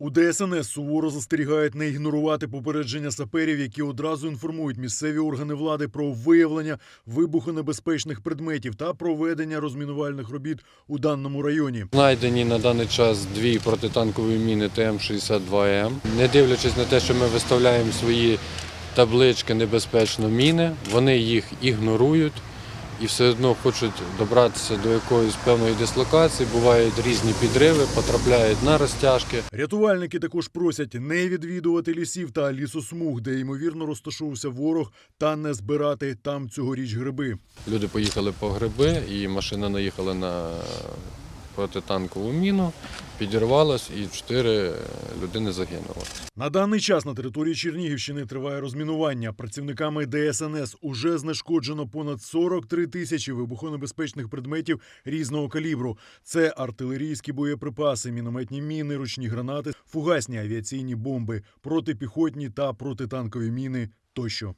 У ДСНС суворо застерігають не ігнорувати попередження саперів, які одразу інформують місцеві органи влади про виявлення вибухонебезпечних предметів та проведення розмінувальних робіт у даному районі. Знайдені на даний час дві протитанкові міни ТМ-62М. Не дивлячись на те, що ми виставляємо свої таблички небезпечно міни, вони їх ігнорують і все одно хочуть добратися до якоїсь певної дислокації. Бувають різні підриви, потрапляють на розтяжки. Рятувальники також просять не відвідувати лісів та лісосмуг, де ймовірно розташовувався ворог, та не збирати там цьогоріч гриби. Люди поїхали по гриби, і машина наїхала на протитанкову міну, підірвалась і чотири людини загинуло. На даний час на території Чернігівщини триває розмінування. Працівниками ДСНС уже знешкоджено понад 43 тисячі вибухонебезпечних предметів різного калібру. Це артилерійські боєприпаси, мінометні міни, ручні гранати, фугасні авіаційні бомби, протипіхотні та протитанкові міни тощо.